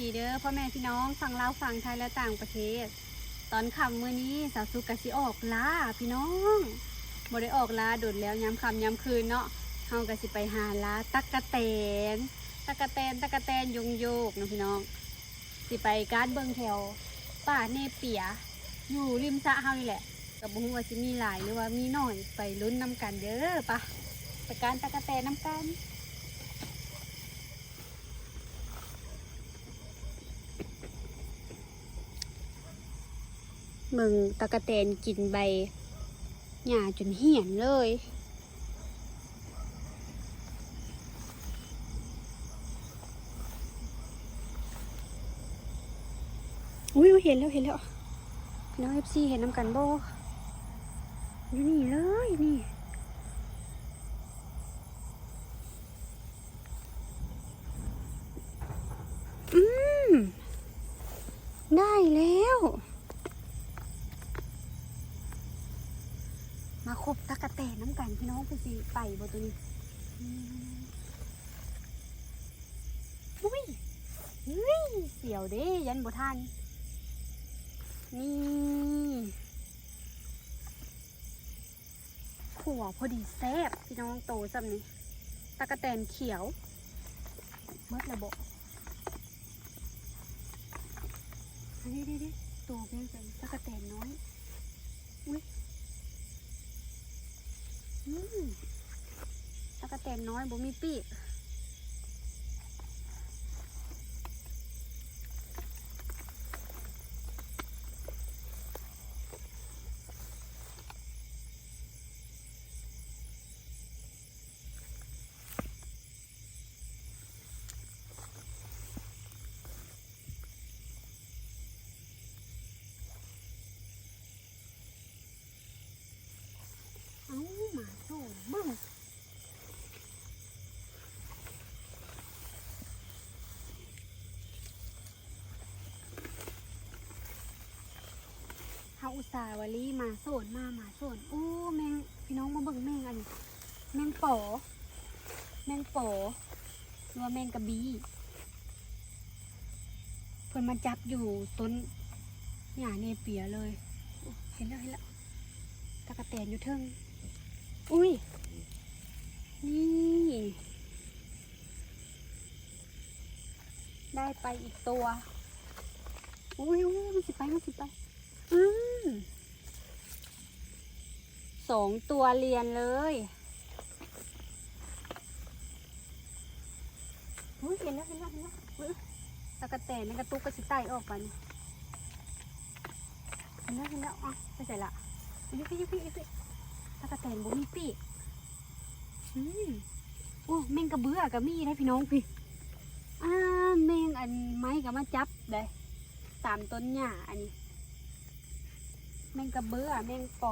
ดีเด้อพ่อแม่พี่น้องฝั่งลาวฝั่งไทยและต่างประเทศ ตอนค่ำมื้อนี้สาวสุกกะสิออกล่าพี่น้องบ่ได้ออกล่าโดดแล้วย้ำค่ำย้ำคืนเนาะเฮากะสิไปหาล่าตักกะแตนตักกะแตนตักกะแตนยงโยกนะพี่น้อง สิไปการเบิงแถวป่าเนเปีย อยู่ริมสะเฮานี่แหละกับบุ้งว่าสิมีหลายหรือว่ามีหน้อยไปลุ้นน้ำกันเด้อปะไปการตะกะแตนน้ำกัน มึงตะกะแตนกินใบหญ้าจนเหี่ยนเลย อุ้ยเห็นแล้วเห็นแล้วน้องเอฟซีเห็นน้ำกันโบอยู่นี่เลยนี่ได้แล้ว มาคบตะกะแตนน้ำกัน พี่น้องคือสิไปบ่ตัวนี้อืมอุ้ยเฮ้ยเสียวเด้ยันบ่ทันนี่ขัวพอดีแซ่บพี่น้องโตสันี้ตะกะแตนเขียวเมื่อระบบอันนี้ดิดิตัวเป็นตะกะแตนน้อยอุ้ยอืมตะ กะแตนน้อยบ่มีปีก เฮาอุตส่าห์วาลีมาโซนมาหมาโซนโอ้แมงพี่น้องมาเบิ่งแมงอันนี้แมงป๋อแมงโป๋หรือว่าแมงกระบี้เพิ่นมาจับอยู่ต้นหญ้าเนเปียเลยเห็นแล้วเห็นแล้วตะกะแตนอยู่เทิงอุ้ยนี่ได้ไปอีกตัว อุ้ยอุ้ยมันสิไปมันสิไปอืม สองตัวเรียนเลยอุ้ยเห็นแล้วเห็นแล้วเห็นแล้วอุ๊ยตะกะแตนในกระตุกกระสิไตออกไปนี่เห็นแล้วเห็นแล้วอะไปใส่ละยุพี่ยุพี่ยุพี่ตะกะแตนบ่มีปีกอืมโอ้แมงกระเบื้อกับมีได้พี่น้องพี่อ่าแมงอันไม้กับมาจับได้ตามต้นหญ้าอันนี้ แมงกระเบื้อแมงโป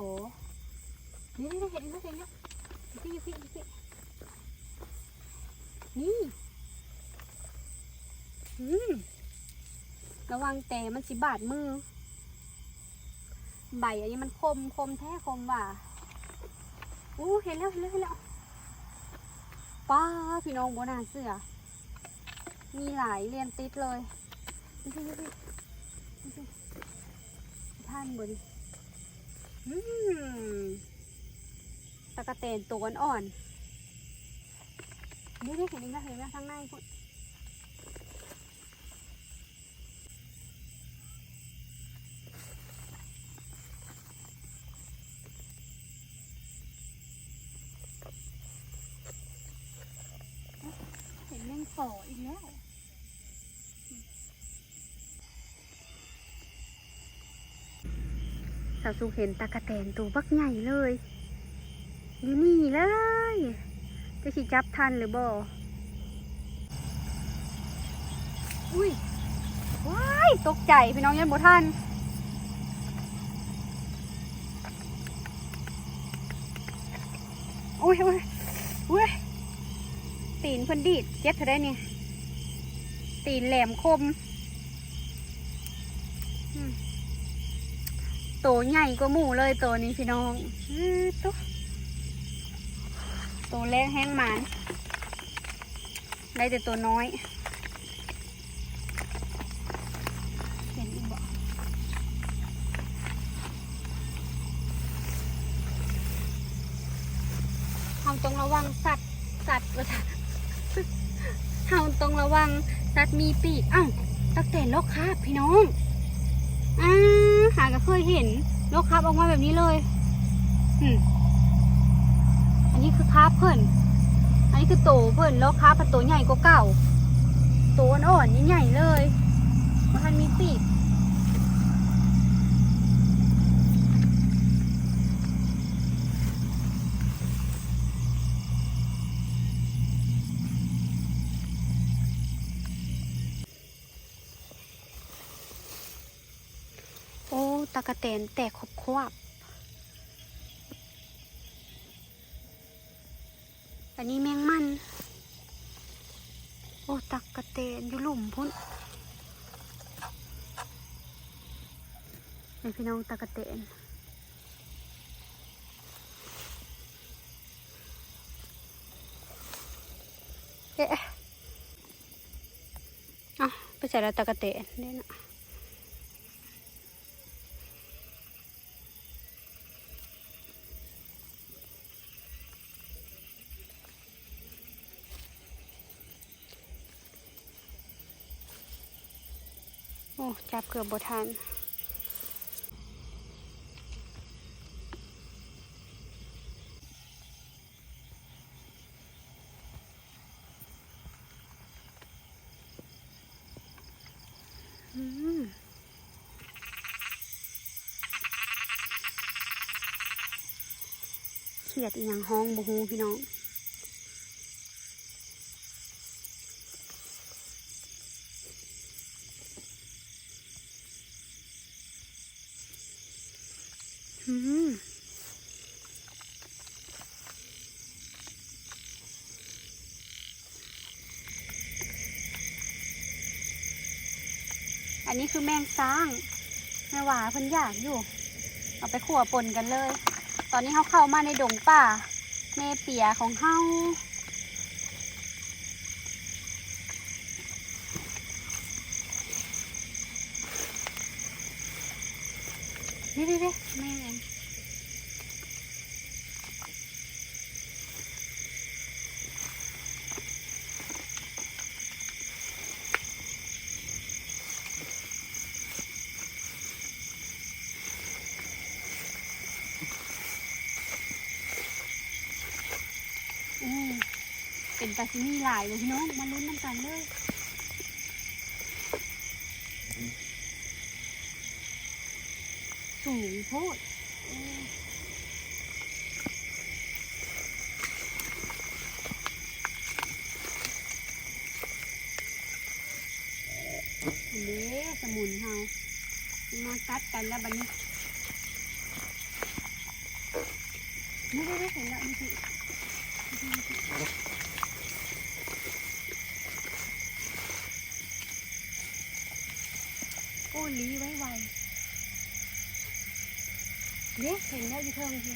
นี่นี่เห็นไหมเห็นไหมพี่พี่พี่นี่อืมระวังแต่มันสิบาดมือ ใบอันนี้มันคมคมแท้คมว่ะอู้เห็นแล้วเห็นแล้วเห็นแล้วป้าพี่น้องโบนาเสือมีหลายเรียนติดเลยพี่พี่พี่ท่านบน ตะกะเตนตัวอ่อนๆนี่ได้เห็นไหมเห็นไหมข้างในพุ่นาวสุเห็นตากะแตนตัวบักใหญ่เลยอยู่นี่เลย จะขี่จับทันหรือบ่อุ้ยว้ายตกใจพี่น้องยันบ่ทันอุ้ยอุ้ยอุ้ยตีนเพิ่นดีดเจ็บเท่าได้เนี่ยตีนแหลมคม อืมโตใหญ่กว่าหมูเลยตัวนี้พี่น้องตุ๊ตัวเล็กแห้งหมานได้แต่ตัวน้อยเห็นอีกบ่เราต้องระวังสัตว์สัตว์ว่าสัตว์เราต้องระวังสัตว์มีปีกอ้าวตักแต่นกคาบพี่น้องอ่า หาก็เคยเห็นนกคราบออกมาแบบนี้เลยอันนี้คือคาบเพิ่น อันนี้คือโตเพิ่นแล้วคาบเป็นโตใหญ่กว่าเก่า โตอ่อนๆใหญ่เลยมันทันมีปีก ตะกะแตนแตกขบควบ อันนี้แมงมัน โอ้ตะกะแตนอยู่หลุมพุ่นพี่น้องตะกะแตนเอ๊ะเอาไปใส่ล้วตะกะแตนเนี่ยนะ อ้จับเกือบบทันเขียดอีหยังห้องบูฮูพี่น้อง อันนี้คือแมงสร้างแม่หวาเพิ่นอยากอยู่ เอาไปขั่วปนกันเลย ตอนนี้เขาเข้ามาในดงป่าเนเปียของเฮานี่ดิดิแม่ง อืม เป็นตาซิมีหลายเลยพี่น้องมาลุ้นน้ำกันเลยสูงโพดเอ๊ะนี่สมุนเฮามากัดกันแล้วบัดนี้นี่ได้ได้เห็นแล้วนี่สิ โอ้ลีไว้ไวเด็กเห็นแล้วอยู่เทิงที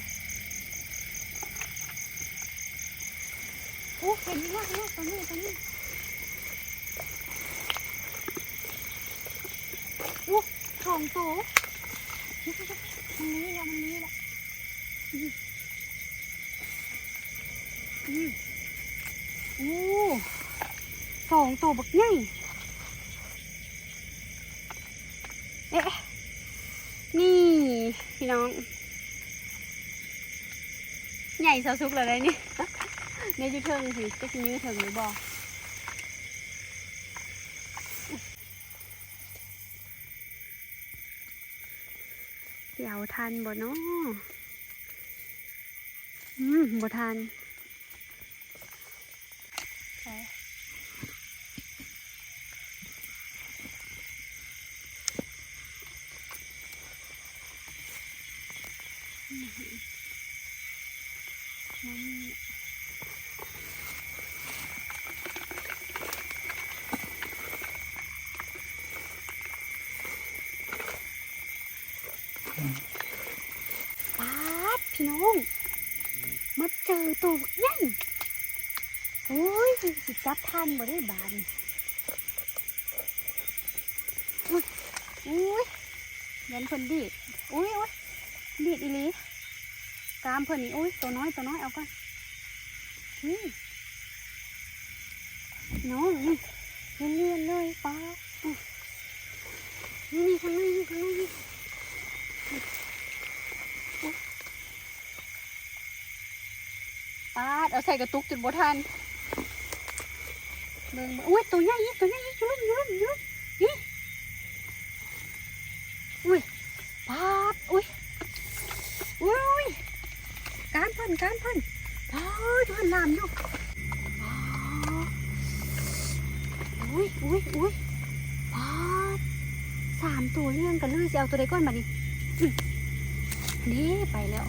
โอ้เห็นแล้วเนแล้วตรงนี้ตรงนี้โอ้สองตัวมันนี้แล้วมันนี้แล้วอืมอืมโอ้สองตัวบักใหญ่ เอ๊ะ นี่ พี่น้อง ใหญ่เสาซุกเลยนี่เนี่ยอยูเทิงสิจะกินยื้อเทิงหรือบ่เดี๋ยวทันบ่เนาะอืมบ่ทัน อืมพี่น้อง มาเจอตัวบักใหญ่โอ้ยสิจับทันบ่ได้บานอุ้ยอุ้ยยันเพิ่นดีดอุ้ยอุ้ยดีดอีลีกามเพิ่นนี่อุ้ยตัวน้อยตัวน้อยเอาก่อนอืมน้องนี่เลียนๆเลยป้านี่นี่ข้างในนี่ข้างในนี่ ปาดเอาใส่กระตุกจนบ่ทันเบิ่งอุ้ยตัวใหญ่ตัวใหญ่ยู่ลุ่มยู่ลุ่มยุ่มนี่อุ้ยปาดอุ้ยอุ้ยการเพิ่นการเพิ่นปาดเพิ่นลามอยู่อุ้ยอุ้ยอุ้ยปาดสามตัวเลี้ยงกันเลยสิเอาตัวใดก่อนมาดินี่ไปแล้ว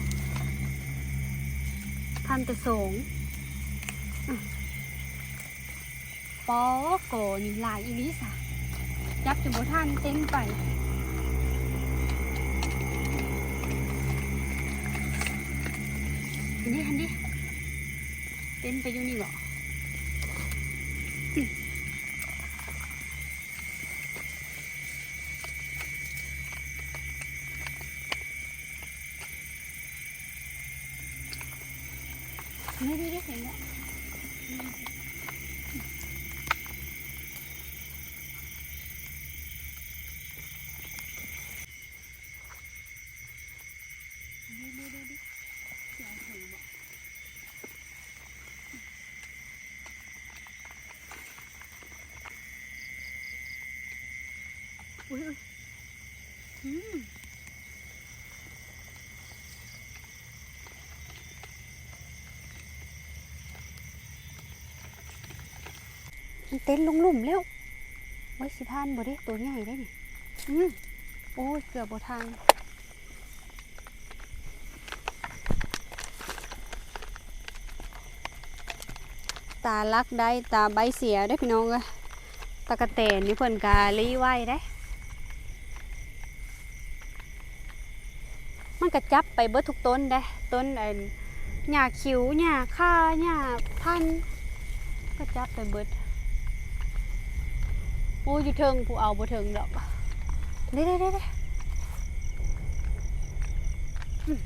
ทันแต่สงปอโกนี่ลายอีลิสอะยับจนบ่ท่านเต็มไปอันนี้อันนี้เต็มไปอยู่นี่หรอมนี่ดีดีเห็นแล้วดีดีดีดีเสียงเห็นบ่ อุ้ยอุ้ยอืมเต้นลงหลุ่มแล้วไว้สิทานบ่ได้ตัวใหญ่ได้นี่อืมโอ้ยเกือบบ่ทานตาลักได้ตาใบเสียได้พี่น้องเอ้ยตะกะแตนนี่เพิ่นกาลีไว้ได้ มันก็จับไปเบิดทุกต้นได้ต้นอันหญ้าคิวหญ้าค่าหญ้าพันก็จับไปเบิดโอ้ยอยู่เทิงผู้เอาบ่เทิงดอกเด้เด้เด้เด้อืม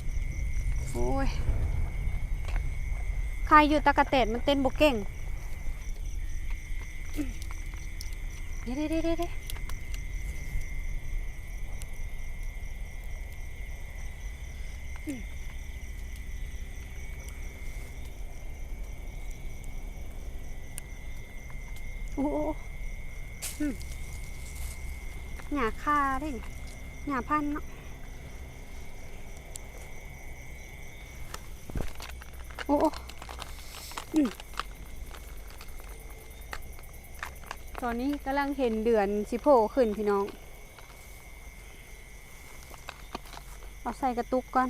โอ้ยใครอยู่ตะกะเตดมันเต้นบ่เก่งเด้เด้เด้เด้เด้อืมโอ้โอ้โอ้ หญ้า คาได้หญ้าพันเนาะโอ้โอ้อืมตอนนี้กำลังเห็นเดือนสิโผล่ขึ้นพี่น้อง เอาใส่กระตุกก่อน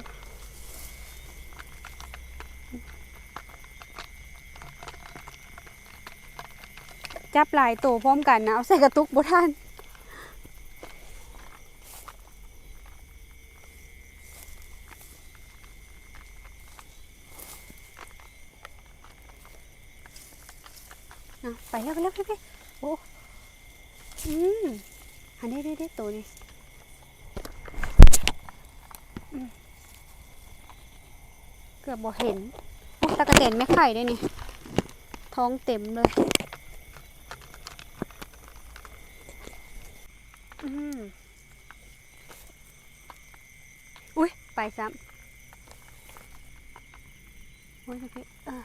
จับหลายตัวพร้อมกันนะ เอาใส่กระตุกบ่ทัน อะไปแล้วไปแล้วพี่พี่โอ้ อันนี้ได้ได้ตัวนี้เกือบบ่เห็นตะกะเตนไม่ไข่ได้นี่ ท้องเต็มเลยอุ้ยไปซ้ำโอ้ยพี่เออ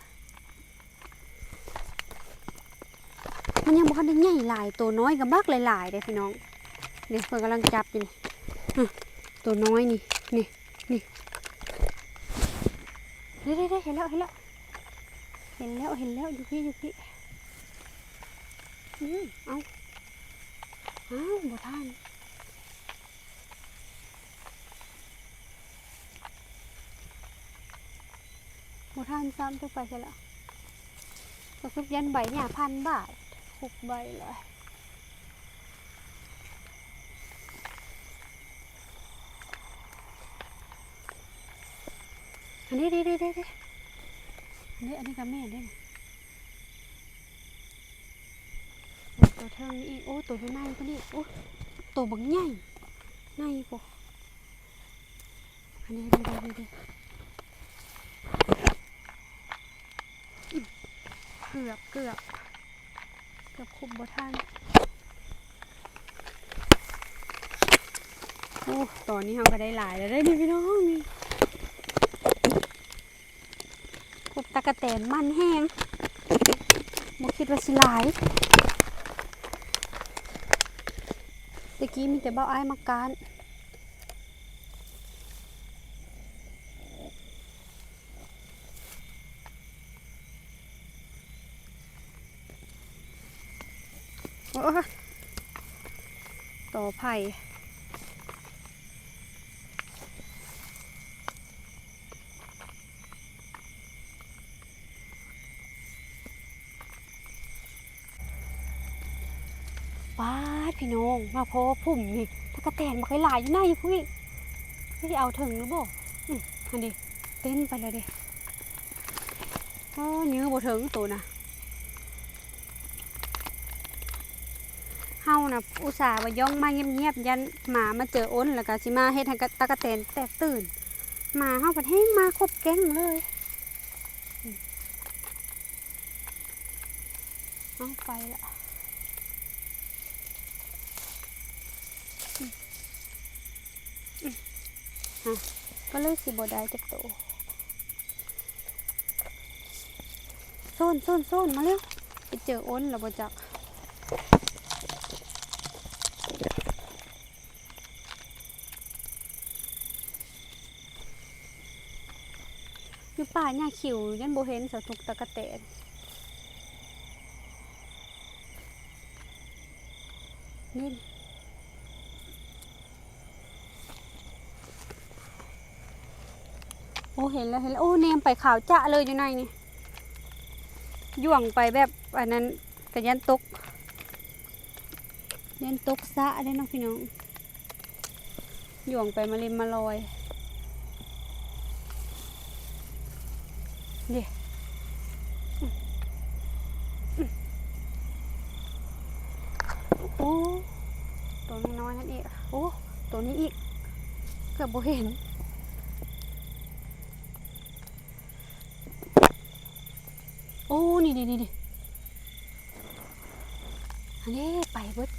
มั นยังบ่ทันได้ใหญ่หลายตัวน้อยกับบักหลายๆเด้พี่น้องเดี๋ยวเพิ่นกำลังจับอยู่นี่ตัวน้อยนี่นี่นี่เด้เด้เห็นแล้วเห็นแล้วเห็นแล้วเห็นแล้วอยู่พี่อยู่พี่อืมเอาเอาบ่ทันบ่ทันซ้ำทุกไปใช่แล้วก็คือยันใบหญ้าพันบาท หกใบเลยอันนี้ด้เด้เด้เด้อันนี้อันนี้กับแม่เด้ตัวเทิงอีกโอ้ตัวอยู่ในก็นี่โอ้ตัวบักใหญ่ในปะอันนี้ด้เด้เด้เด้อิ๊บเกือบเกือบ กือบคุมบ่ทันโอ้ตอนนี้เราก็ได้หลายแล้วได้อนี่พี่น้องนี่พบตะกะแตนมันแห้งบ่คิดว่าสิหลายตะกี้มีแต่เบ้าอ้ายมาการ อไผ่ป้าดพี่น้อง มาพอพุ่มนี่ตะกะแตนมาเคยหลายอยู่ไหนพี่ไม่เอาถึงหรือบ่าอันนี้เต้นไปเลยเดิโอ้ยื้อบ่ถึงตัวน่ะ เฮานะอุตส่าห์ว่าย่องมาเงียบๆยันหมามาเจออ้นแล้วก็สิมาเฮ็ดให้ตะกะแตนแตกตื่นหมาเฮาประเทศมาครบแก๊งเลยเอาไปล่ะก็เลยสิบ่ได้จักโตโซนโซนโซนมาเร็วไปเจออ้นแล้วบ่จัก อยู่ป่า หญ้าขิวยันโบเห็นสะทุกตะกะแตนนี่โอ้เห็นแล้วเห็นแล้วโอ้เนมไปขาวจะเลยอยู่ในนี่ย่วงไปแบบอันนั้นกระยันตกยันตกซะได้น้องพี่น้องย่วงไปมาเล็มมาลอย นี่โอ้ตัวน้อยๆนั่นเองโอ้ตัวนี้อีกเกือบบ่เห็นโอ้นี่นี่นี่นี่อันนี้ไปเบิด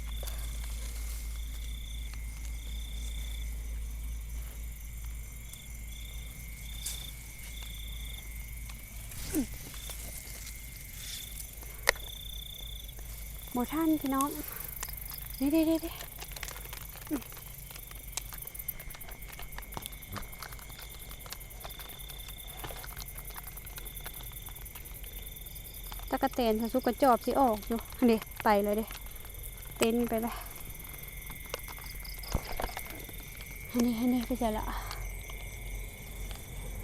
โมท่านพี่น้องนี่เด้เด้เด้ตะกะเตนสะสุกกระจอบสิออกอยู่อันนี้ไปเลยเด้เต้นไปเลยอันนี้อันนี้ไปใส่ละ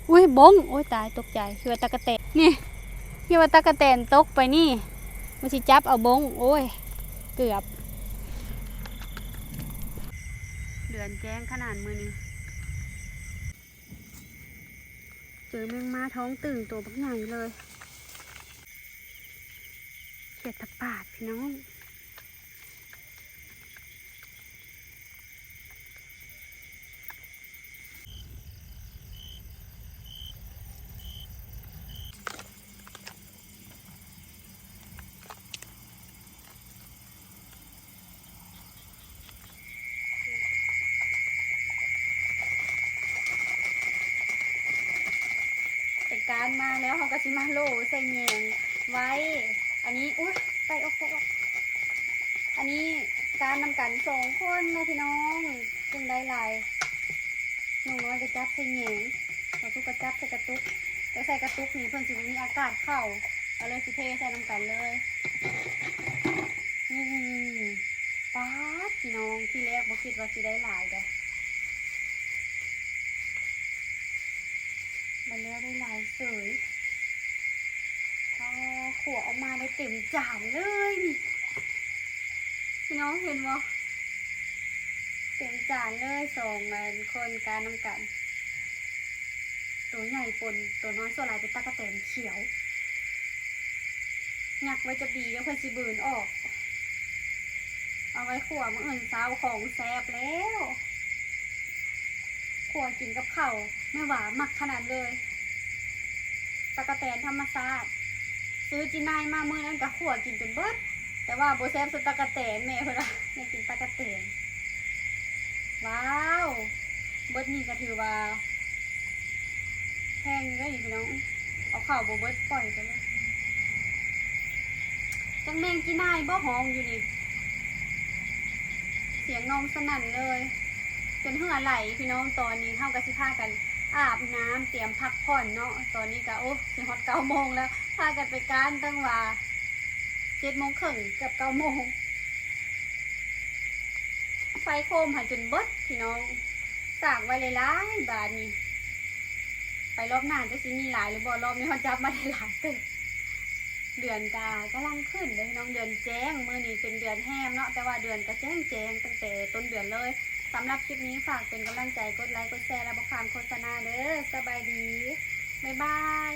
อุ้ยบงโอ้ยตายตกใจคือว่าตะกะเตนนี่คือว่าตะกะเตนตกไปนี่ มันสิจับเอาบง โอ้ย เกือบ เดือนแจ้งขนาดมือนี้เจอแมงมาท้องตึงตัวบักใหญ่เลย เขียดตะปาดพี่น้อง มาแล้วเขาก็สิมาโลใส่แยงไว้ อันนี้อุ้ยไปออกไปออกอันนี้การนำกันสองคนนาะพี่น้องจึงได้ลายหนูน้อยจะจับใส่แยงเราทุกกระจับใส่กระตุกแต่ใส่กระตุกนี่เพิ่นสิมีอากาศเข้าเอาเลยสิเทใส่น้ำกันเลยนี่ป๊าดพี่น้องที่แรกบ่คิดว่าสิได้หลายเด้อ มาแล้วได้หลายเสยพอขวออกมาได้เต็มจานเลยนี่พี่น้องเห็นบ่เต็มจานเลยสองเงินคนการน้ำกัน ตัวใหญ่ปนตัวน้อยส่วนหลายเป็นตะกะแตนเขียวยักไว้จะดีเดี๋ยวค่อนสิบืนออก เอาไว้ขัวมื้ออื่นเช้าของแซบแล้ว ขัวกินกับเข้าวแม่หวามักขนาดเลยตะกะแตนธรรมชาติซื้อจีนายมาเมื่อนั้นก็ขั่วกินจนเบิด แต่ว่าโบแซมสุตะกะแตนแม่เพื่อนว่ยากกินตะกะแตนว้าวเบิดนี่ก็ถือว่าแพงอยู่ได้อยู่พี่น้อง เอาข่าโบเบิดปล่อยไปเลยจังแมงจีนายบ่หองอยู่นี่เสียงนองสนั่นเลย จนเหือไหลพี่น้องตอนนี้เท่ากับสิพากันอาบน้ำเตรียมพักผ่อนเนาะตอนนี้ก็โอ้สิฮอตเก้าโมงแล้วพากันไปการตั้งว่าเจ็ดโมงครึ่งกือบเก้าโมงไฟโคมหันจนเบิดพี่น้องสร้างไว้หลายบาทนี่ไปรอบหน้าจะสิมีหลายหรือบ่รอบนี้เขาจับมาได้หลายเต็มเดือนกากำลังขึ้นเลยพี่น้องเดือนแจ้งมือนี้เป็นเดือนแห้มเนาะแต่ว่าเดือนก็แจ้งแจ้งตั้งแต่ต้นเดือนเลย สำหรับคลิปนี้ฝากเป็นกำลังใจกดไลค์กดแชร์และบอกความโฆษณาเด้อสบายดี บ๊ายบาย